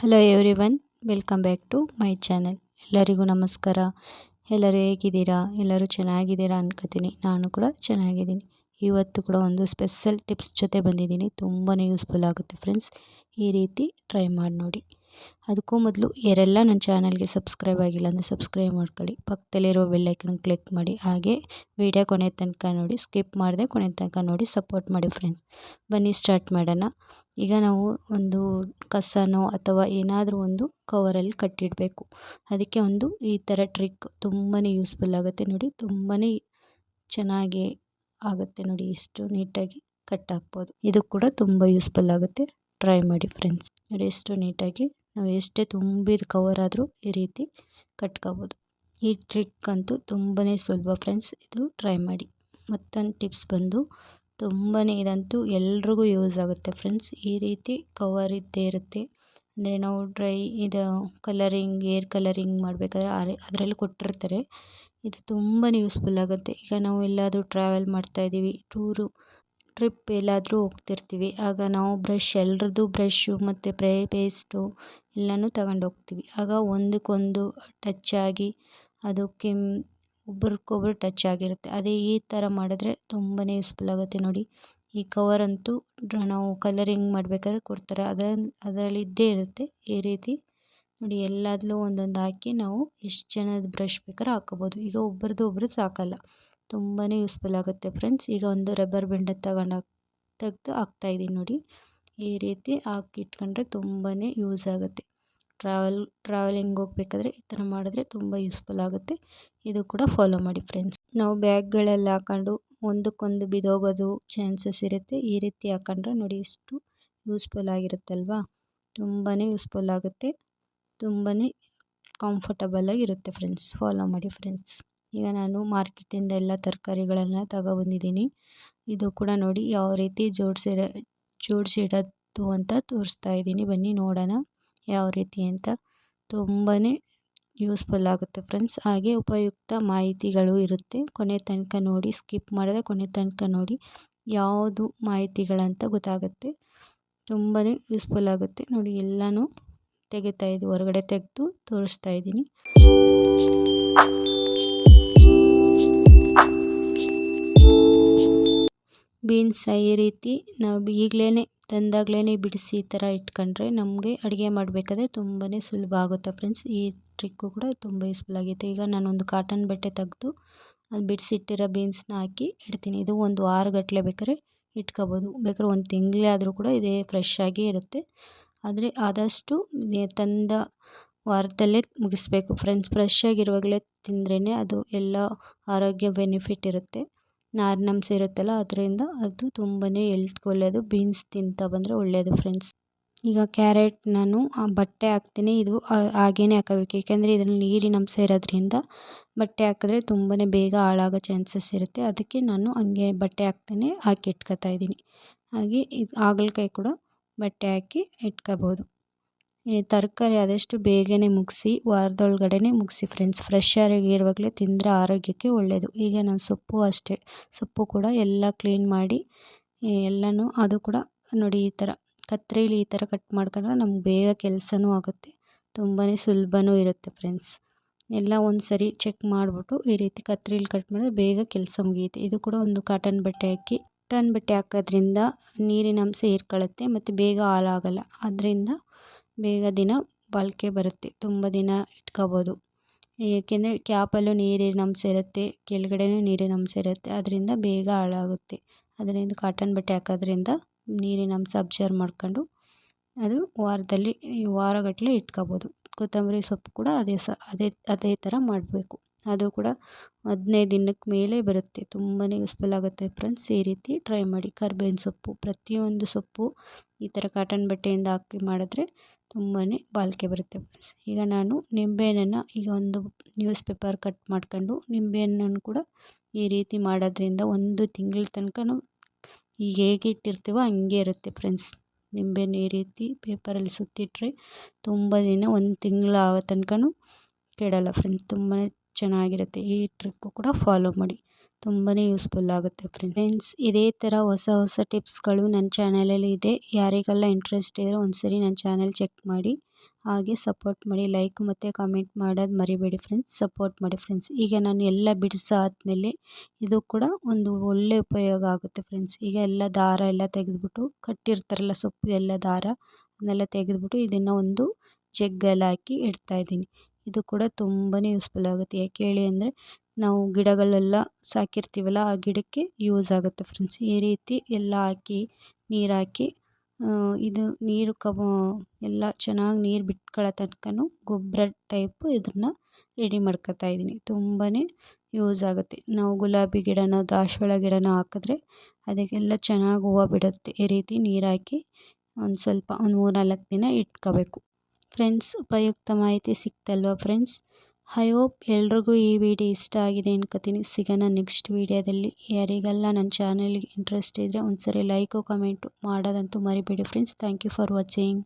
Hello everyone welcome back to my channel ಎಲ್ಲರಿಗೂ ನಮಸ್ಕಾರ. ಎಲ್ಲರೂ ಹೇಗಿದ್ದೀರಾ? ಎಲ್ಲರೂ ಚೆನ್ನಾಗಿದ್ದೀರಾ ಅನ್ಕೋತೀನಿ. ನಾನು ಕೂಡ ಚೆನ್ನಾಗಿದ್ದೀನಿ. ಇವತ್ತು ಕೂಡ ಒಂದು ಸ್ಪೆಷಲ್ ಟಿಪ್ಸ್ ಜೊತೆ ಬಂದಿದ್ದೀನಿ. ತುಂಬಾ ಯೂಸ್ಫುಲ್ ಆಗುತ್ತೆ ಫ್ರೆಂಡ್ಸ್ ಈ ರೀತಿ ಟ್ರೈ ಮಾಡಿ ನೋಡಿ. ಅದಕ್ಕೂ ಮೊದಲು ಯಾರೆಲ್ಲ ನನ್ನ ಚಾನಲ್ಗೆ ಸಬ್ಸ್ಕ್ರೈಬ್ ಆಗಿಲ್ಲ ಅಂದರೆ ಸಬ್ಸ್ಕ್ರೈಬ್ ಮಾಡ್ಕೊಳ್ಳಿ. ಪಕ್ಕದಲ್ಲಿರೋ ಬೆಲ್ಲೈಕನ್ ಕ್ಲಿಕ್ ಮಾಡಿ. ಹಾಗೆ ವಿಡಿಯೋ ಕೊನೆ ತನಕ ನೋಡಿ ಸ್ಕಿಪ್ ಮಾಡಿದೆ ಕೊನೆ ತನಕ ನೋಡಿ ಸಪೋರ್ಟ್ ಮಾಡಿ ಫ್ರೆಂಡ್ಸ್ ಬನ್ನಿ ಸ್ಟಾರ್ಟ್ ಮಾಡೋಣ. ಈಗ ನಾವು ಒಂದು ಕಸನೋ ಅಥವಾ ಏನಾದರೂ ಒಂದು ಕವರಲ್ಲಿ ಕಟ್ಟಿಡಬೇಕು. ಅದಕ್ಕೆ ಒಂದು ಈ ಥರ ಟ್ರಿಕ್ ತುಂಬಾ ಯೂಸ್ಫುಲ್ ಆಗುತ್ತೆ ನೋಡಿ. ತುಂಬಾ ಚೆನ್ನಾಗಿ ಆಗುತ್ತೆ ನೋಡಿ. ಇಷ್ಟು ನೀಟಾಗಿ ಕಟ್ ಹಾಕ್ಬೋದು. ಇದು ಕೂಡ ತುಂಬ ಯೂಸ್ಫುಲ್ ಆಗುತ್ತೆ. ಟ್ರೈ ಮಾಡಿ ಫ್ರೆಂಡ್ಸ್ ನೋಡಿ ಎಷ್ಟು ನೀಟಾಗಿ ನಾವು ಎಷ್ಟೇ ತುಂಬಿದ ಕವರ್ ಆದರೂ ಈ ರೀತಿ ಕಟ್ಕೋಬೋದು. ಈ ಟ್ರಿಕ್ ಅಂತೂ ತುಂಬಾ ಸುಲಭ ಫ್ರೆಂಡ್ಸ್ ಇದು ಟ್ರೈ ಮಾಡಿ. ಮತ್ತೊಂದು ಟಿಪ್ಸ್ ಬಂದು ತುಂಬಾ ಇದಂತೂ ಎಲ್ರಿಗೂ ಯೂಸ್ ಆಗುತ್ತೆ ಫ್ರೆಂಡ್ಸ್ ಈ ರೀತಿ ಕವರ್ ಇದ್ದೇ ಇರುತ್ತೆ. ಅಂದರೆ ನಾವು ಡ್ರೈ ಇದು ಕಲರಿಂಗ್ ಏರ್ ಕಲರಿಂಗ್ ಮಾಡಬೇಕಾದ್ರೆ ಅದರಲ್ಲಿ ಕೊಟ್ಟಿರ್ತಾರೆ. ಇದು ತುಂಬಾ ಯೂಸ್ಫುಲ್ ಆಗುತ್ತೆ. ಈಗ ನಾವು ಎಲ್ಲಾದರೂ ಟ್ರಾವೆಲ್ ಮಾಡ್ತಾಯಿದ್ದೀವಿ ಟೂರು ಟ್ರಿಪ್ ಎಲ್ಲಾದರೂ ಹೋಗ್ತಿರ್ತೀವಿ. ಆಗ ನಾವು ಬ್ರಷ್, ಎಲ್ರದ್ದು ಬ್ರಷ್ಷು ಮತ್ತು ಪ್ರೇ ಪೇಸ್ಟು ಎಲ್ಲನೂ ತಗೊಂಡು ಹೋಗ್ತೀವಿ. ಆಗ ಒಂದಕ್ಕೊಂದು ಟಚ್ ಆಗಿ ಅದು ಕೆಮ್ ಒಬ್ರಿಗೊಬ್ರು ಟಚ್ ಆಗಿರುತ್ತೆ. ಅದೇ ಈ ಥರ ಮಾಡಿದ್ರೆ ತುಂಬಾ ಯೂಸ್ಫುಲ್ ಆಗುತ್ತೆ ನೋಡಿ. ಈ ಕವರ್ ಅಂತೂ ನಾವು ಕಲರಿಂಗ್ ಮಾಡಬೇಕಾದ್ರೆ ಕೊಡ್ತಾರೆ. ಅದರಲ್ಲಿ ಅದರಲ್ಲಿ ಇದ್ದೇ ಇರುತ್ತೆ ಈ ರೀತಿ. ನೋಡಿ ಎಲ್ಲದಲ್ಲೂ ಒಂದೊಂದು ಹಾಕಿ ನಾವು ಎಷ್ಟು ಜನದ ಬ್ರಷ್ ಬೇಕಾದ್ರೆ ಹಾಕೋಬೋದು ಈಗ ಒಬ್ರದ್ದು ಒಬ್ರದ್ದು ಸಾಕಲ್ಲ. ತುಂಬಾ ಯೂಸ್ಫುಲ್ ಆಗುತ್ತೆ ಫ್ರೆಂಡ್ಸ್ ಈಗ ಒಂದು ರಬ್ಬರ್ ಬೆಂಡ ತಗೊಂಡು ತೆಗೆದು ಹಾಕ್ತಾಯಿದ್ದೀನಿ ನೋಡಿ. ಈ ರೀತಿ ಹಾಕಿಟ್ಕೊಂಡ್ರೆ ತುಂಬಾ ಯೂಸ್ ಆಗುತ್ತೆ. ಟ್ರಾವೆಲ್ ಟ್ರಾವೆಲಿಂಗ್ ಹೋಗ್ಬೇಕಾದ್ರೆ ಈ ಥರ ಮಾಡಿದ್ರೆ ತುಂಬ ಯೂಸ್ಫುಲ್ ಆಗುತ್ತೆ. ಇದು ಕೂಡ ಫಾಲೋ ಮಾಡಿ ಫ್ರೆಂಡ್ಸ್ ನಾವು ಬ್ಯಾಗ್ಗಳೆಲ್ಲ ಹಾಕೊಂಡು ಒಂದಕ್ಕೊಂದು ಬಿದ್ದೋಗೋದು ಚಾನ್ಸಸ್ ಇರುತ್ತೆ. ಈ ರೀತಿ ಹಾಕೊಂಡ್ರೆ ನೋಡಿ ಇಷ್ಟು ಯೂಸ್ಫುಲ್ ಆಗಿರುತ್ತಲ್ವಾ? ತುಂಬಾ ಯೂಸ್ಫುಲ್ ಆಗುತ್ತೆ. ತುಂಬಾ ಕಂಫರ್ಟಬಲ್ ಆಗಿರುತ್ತೆ ಫ್ರೆಂಡ್ಸ್ ಫಾಲೋ ಮಾಡಿ ಫ್ರೆಂಡ್ಸ್ ಈಗ ನಾನು ಮಾರ್ಕೆಟಿಂದ ಎಲ್ಲ ತರಕಾರಿಗಳನ್ನ ತಗೊಬಂದಿದ್ದೀನಿ. ಇದು ಕೂಡ ನೋಡಿ ಯಾವ ರೀತಿ ಜೋಡಿಸಿರ, ಜೋಡಿಸಿಡೋದು ಅಂತ ತೋರಿಸ್ತಾ ಇದ್ದೀನಿ. ಬನ್ನಿ ನೋಡೋಣ ಯಾವ ರೀತಿ ಅಂತ. ತುಂಬಾ ಯೂಸ್ಫುಲ್ ಆಗುತ್ತೆ ಫ್ರೆಂಡ್ಸ್. ಹಾಗೆ ಉಪಯುಕ್ತ ಮಾಹಿತಿಗಳು ಇರುತ್ತೆ. ಕೊನೆ ತನಕ ನೋಡಿ, ಸ್ಕಿಪ್ ಮಾಡಿದ್ರೆ ಕೊನೆ ತನಕ ನೋಡಿ ಯಾವುದು ಮಾಹಿತಿಗಳಂತ ಗೊತ್ತಾಗುತ್ತೆ. ತುಂಬಾ ಯೂಸ್ಫುಲ್ ಆಗುತ್ತೆ. ನೋಡಿ ಎಲ್ಲನೂ ತೆಗಿತಾ ಇದ್ದು ಹೊರಗಡೆ ತೆಗೆದು ತೋರಿಸ್ತಾ ಇದ್ದೀನಿ. ಬೀನ್ಸ್ ಈ ರೀತಿ ನಾವು ಈಗಲೇ ತಂದಾಗಲೇ ಬಿಡಿಸಿ ಈ ಥರ ಇಟ್ಕೊಂಡ್ರೆ ನಮಗೆ ಅಡುಗೆ ಮಾಡಬೇಕಾದ್ರೆ ತುಂಬಾ ಸುಲಭ ಆಗುತ್ತೆ ಫ್ರೆಂಡ್ಸ್. ಈ ಟ್ರಿಕ್ಕು ಕೂಡ ತುಂಬ ಯೂಸ್ಫುಲ್ ಆಗೈತೆ ಈಗ ನಾನೊಂದು ಕಾಟನ್ ಬಟ್ಟೆ ತೆಗೆದು ಅದು ಬಿಡಿಸಿಟ್ಟಿರೋ ಬೀನ್ಸ್ನ ಹಾಕಿ ಇಡ್ತೀನಿ. ಇದು ಒಂದು ವಾರಗಟ್ಟಲೆ ಬೇಕಾದ್ರೆ ಇಟ್ಕೋಬೋದು. ಬೇಕಾದ್ರೆ ಒಂದು ತಿಂಗಳೇ ಆದರೂ ಕೂಡ ಇದೇ ಫ್ರೆಶ್ ಆಗೇ ಇರುತ್ತೆ. ಆದರೆ ಆದಷ್ಟು ತಂದ ವಾರದಲ್ಲೇ ಮುಗಿಸ್ಬೇಕು ಫ್ರೆಂಡ್ಸ್. ಫ್ರೆಶ್ ಆಗಿರುವಾಗಲೇ ತಿಂದ್ರೇ ಅದು ಎಲ್ಲ ಆರೋಗ್ಯ ಬೆನಿಫಿಟ್ ಇರುತ್ತೆ. ನಾರಿನಂಶ ಇರುತ್ತಲ್ಲ, ಅದರಿಂದ ಅದು ತುಂಬಾ ಎಲ್ತ್ಗೆ ಒಳ್ಳೆಯದು ಬೀನ್ಸ್ ತಿಂತಾ ಬಂದರೆ ಒಳ್ಳೆಯದು ಫ್ರೆಂಡ್ಸ್ ಈಗ ಕ್ಯಾರೆಟ್ ನಾನು ಬಟ್ಟೆ ಹಾಕ್ತೀನಿ. ಇದು ಹಾಗೇನೆ ಹಾಕಬೇಕು. ಏಕೆಂದರೆ ಇದರಲ್ಲಿ ನೀರಿನಂಶ ಇರೋದ್ರಿಂದ ಬಟ್ಟೆ ಹಾಕಿದ್ರೆ ತುಂಬಾ ಬೇಗ ಹಾಳಾಗೋ ಚಾನ್ಸಸ್ ಇರುತ್ತೆ. ಅದಕ್ಕೆ ನಾನು ಹಂಗೆ ಬಟ್ಟೆ ಹಾಕ್ತೇನೆ, ಹಾಕಿ ಇಟ್ಕೋತಾ ಇದ್ದೀನಿ. ಹಾಗೆ ಇದು, ಹಾಗಲಕಾಯಿ ಕೂಡ ಬಟ್ಟೆ ಹಾಕಿ ಇಟ್ಕೋಬೋದು. ತರಕಾರಿ ಆದಷ್ಟು ಬೇಗನೆ ಮುಗಿಸಿ, ವಾರದೊಳಗಡೆನೆ ಮುಗಿಸಿ ಫ್ರೆಂಡ್ಸ್ ಫ್ರೆಶ್ ಆಗಿರುವಾಗಲೇ ತಿಂದರೆ ಆರೋಗ್ಯಕ್ಕೆ ಒಳ್ಳೆಯದು ಈಗ ನಾನು ಸೊಪ್ಪು ಅಷ್ಟೇ. ಸೊಪ್ಪು ಕೂಡ ಎಲ್ಲ ಕ್ಲೀನ್ ಮಾಡಿ ಎಲ್ಲನೂ ಅದು ಕೂಡ ನೋಡಿ ಈ ಥರ ಕತ್ರಿಲಿ ಈ ಥರ ಕಟ್ ಮಾಡ್ಕೊಂಡ್ರೆ ನಮ್ಗೆ ಬೇಗ ಕೆಲಸನೂ ಆಗುತ್ತೆ. ತುಂಬಾ ಸುಲಭನೂ ಇರುತ್ತೆ ಫ್ರೆಂಡ್ಸ್ ಎಲ್ಲ ಒಂದು ಸರಿ ಚೆಕ್ ಮಾಡಿಬಿಟ್ಟು ಈ ರೀತಿ ಕತ್ರಿಲಿ ಕಟ್ ಮಾಡಿದ್ರೆ ಬೇಗ ಕೆಲಸ ಮುಗಿಯುತ್ತೆ. ಇದು ಕೂಡ ಒಂದು ಕಾಟನ್ ಬಟ್ಟೆ ಹಾಕಿ ಕಾಟನ್ ಬಟ್ಟೆ ಹಾಕೋದ್ರಿಂದ ನೀರಿನ ಅಂಶ ಹೀರ್ಕೊಳ್ಳುತ್ತೆ ಮತ್ತು ಬೇಗ ಹಾಳಾಗಲ್ಲ. ಅದರಿಂದ ಬೇಗ ದಿನ ಬಾಳಿಕೆ ಬರುತ್ತೆ. ತುಂಬ ದಿನ ಇಟ್ಕೋಬೋದು. ಏಕೆಂದರೆ ಕ್ಯಾಪಲ್ಲೂ ನೀರಿನ ಅಂಶ ಇರುತ್ತೆ, ಕೆಳಗಡೆನೂ ನೀರಿನ ಅಂಶ ಇರುತ್ತೆ, ಅದರಿಂದ ಬೇಗ ಹಾಳಾಗುತ್ತೆ. ಅದರಿಂದ ಕಾಟನ್ ಬಟ್ಟೆ ಹಾಕೋದ್ರಿಂದ ನೀರಿನ ಅಂಶ ಅಬ್ಸರ್ವ್ ಮಾಡ್ಕೊಂಡು ಅದು ವಾರದಲ್ಲಿ, ವಾರಗಟ್ಟಲೆ ಇಟ್ಕೋಬೋದು. ಕೊತ್ತಂಬರಿ ಸೊಪ್ಪು ಕೂಡ ಅದೇ ಸ, ಅದೇ ಅದೇ ಥರ ಮಾಡಬೇಕು. ಅದು ಕೂಡ ಹದಿನೈದು ದಿನಕ್ಕೆ ಮೇಲೆ ಬರುತ್ತೆ. ತುಂಬಾ ಯೂಸ್ಫುಲ್ ಆಗುತ್ತೆ ಫ್ರೆಂಡ್ಸ್ ಈ ರೀತಿ ಟ್ರೈ ಮಾಡಿ ಕರ್ಬೇವಿನ ಸೊಪ್ಪು, ಪ್ರತಿಯೊಂದು ಸೊಪ್ಪು ಈ ಥರ ಕಾಟನ್ ಬಟ್ಟೆಯಿಂದ ಹಾಕಿ ಮಾಡಿದ್ರೆ ತುಂಬಾ ಬಾಳಿಕೆ ಬರುತ್ತೆ ಫ್ರೆಂಡ್ಸ್ ಈಗ ನಾನು ನಿಂಬೆಹಣ್ಣನ್ನು ಈಗ ಒಂದು ನ್ಯೂಸ್ ಪೇಪರ್ ಕಟ್ ಮಾಡ್ಕೊಂಡು ನಿಂಬೆಹಣ್ಣನ್ನು ಕೂಡ ಈ ರೀತಿ ಮಾಡೋದ್ರಿಂದ ಒಂದು ತಿಂಗಳ ತನಕನು ಈಗ ಹೇಗೆ ಇಟ್ಟಿರ್ತೀವೋ ಹಂಗೆ ಇರುತ್ತೆ ಫ್ರೆಂಡ್ಸ್ ನಿಂಬೆಹಣ್ಣು ಈ ರೀತಿ ಪೇಪರಲ್ಲಿ ಸುತ್ತಿಟ್ರೆ ತುಂಬ ದಿನ ಒಂದು ತಿಂಗಳ ಆಗೋ ತನಕನೂ ಕೆಡೋಲ್ಲ ಫ್ರೆಂಡ್ಸ್ ತುಂಬಾ ಚೆನ್ನಾಗಿರುತ್ತೆ. ಈ ಟ್ರಿಕ್ಕು ಕೂಡ ಫಾಲೋ ಮಾಡಿ. ತುಂಬಾ ಯೂಸ್ಫುಲ್ ಆಗುತ್ತೆ ಫ್ರೆಂಡ್ಸ್. ಇದೇ ಥರ ಹೊಸ ಹೊಸ ಟಿಪ್ಸ್ಗಳು ನನ್ನ ಚಾನಲಲ್ಲಿ ಇದೆ. ಯಾರಿಗೆಲ್ಲ ಇಂಟ್ರೆಸ್ಟ್ ಇದ್ದರೆ ಒಂದ್ಸರಿ ನನ್ನ ಚಾನಲ್ ಚೆಕ್ ಮಾಡಿ. ಹಾಗೆ ಸಪೋರ್ಟ್ ಮಾಡಿ. ಲೈಕ್ ಮತ್ತು ಕಾಮೆಂಟ್ ಮಾಡೋದು ಮರಿಬೇಡಿ ಫ್ರೆಂಡ್ಸ್. ಸಪೋರ್ಟ್ ಮಾಡಿ ಫ್ರೆಂಡ್ಸ್. ಈಗ ನಾನು ಎಲ್ಲ ಬಿಡಿಸಾದ್ಮೇಲೆ ಇದು ಕೂಡ ಒಂದು ಒಳ್ಳೆ ಉಪಯೋಗ ಆಗುತ್ತೆ ಫ್ರೆಂಡ್ಸ್. ಈಗ ಎಲ್ಲ ದಾರ ಎಲ್ಲ ತೆಗೆದುಬಿಟ್ಟು ಕಟ್ಟಿರ್ತಾರಲ್ಲ ಸೊಪ್ಪು ಎಲ್ಲ ದಾರ, ಅದನ್ನೆಲ್ಲ ತೆಗೆದುಬಿಟ್ಟು ಇದನ್ನು ಒಂದು ಜಗ್ಗಲ್ಲಿ ಹಾಕಿ ಇಡ್ತಾಯಿದ್ದೀನಿ ಇದು ಕೂಡ ತುಂಬಾ ಯೂಸ್ಫುಲ್ ಆಗುತ್ತೆ. ಯಾಕೆ ಹೇಳಿ ಅಂದರೆ ನಾವು ಗಿಡಗಳೆಲ್ಲ ಸಾಕಿರ್ತೀವಲ್ಲ ಆ ಗಿಡಕ್ಕೆ ಯೂಸ್ ಆಗುತ್ತೆ ಫ್ರೆಂಡ್ಸ್ ಈ ರೀತಿ ಎಲ್ಲ ಹಾಕಿ, ನೀರು ಹಾಕಿ ಇದು ನೀರು ಕಬ, ಎಲ್ಲ ಚೆನ್ನಾಗಿ ನೀರು ಬಿಟ್ಕೊಳ್ಳೋ ತನಕನೂ ಗೊಬ್ಬರ ಟೈಪು ಇದನ್ನು ರೆಡಿ ಮಾಡ್ಕೊತಾ ಇದ್ದೀನಿ ತುಂಬಾ ಯೂಸ್ ಆಗುತ್ತೆ. ನಾವು ಗುಲಾಬಿ ಗಿಡನ ದಾಶವಾಳ ಗಿಡನ ಹಾಕಿದ್ರೆ ಅದಕ್ಕೆಲ್ಲ ಚೆನ್ನಾಗಿ ಹೂವು ಬಿಡುತ್ತೆ. ಈ ರೀತಿ ನೀರು ಹಾಕಿ ಒಂದು ಸ್ವಲ್ಪ ಒಂದು ಮೂರು ನಾಲ್ಕು ದಿನ ಇಟ್ಕೋಬೇಕು. ಫ್ರೆಂಡ್ಸ್, ಉಪಯುಕ್ತ ಮಾಹಿತಿ ಸಿಕ್ತಲ್ವಾ ಫ್ರೆಂಡ್ಸ್? ಐ ಹೋಪ್ ಎಲ್ರಿಗೂ ಈ ವಿಡಿಯೋ ಇಷ್ಟ ಆಗಿದೆ ಅನ್ಕೋತೀನಿ. ಸಿಗೋಣ ನೆಕ್ಸ್ಟ್ ವಿಡಿಯೋದಲ್ಲಿ. ಯಾರಿಗೆಲ್ಲ ನನ್ನ ಚಾನಲ್ಗೆ ಇಂಟ್ರೆಸ್ಟ್ ಇದ್ದರೆ ಒಂದ್ಸರಿ ಲೈಕು ಕಮೆಂಟು ಮಾಡೋದಂತೂ ಮರಿಬೇಡಿ friends. Thank you for watching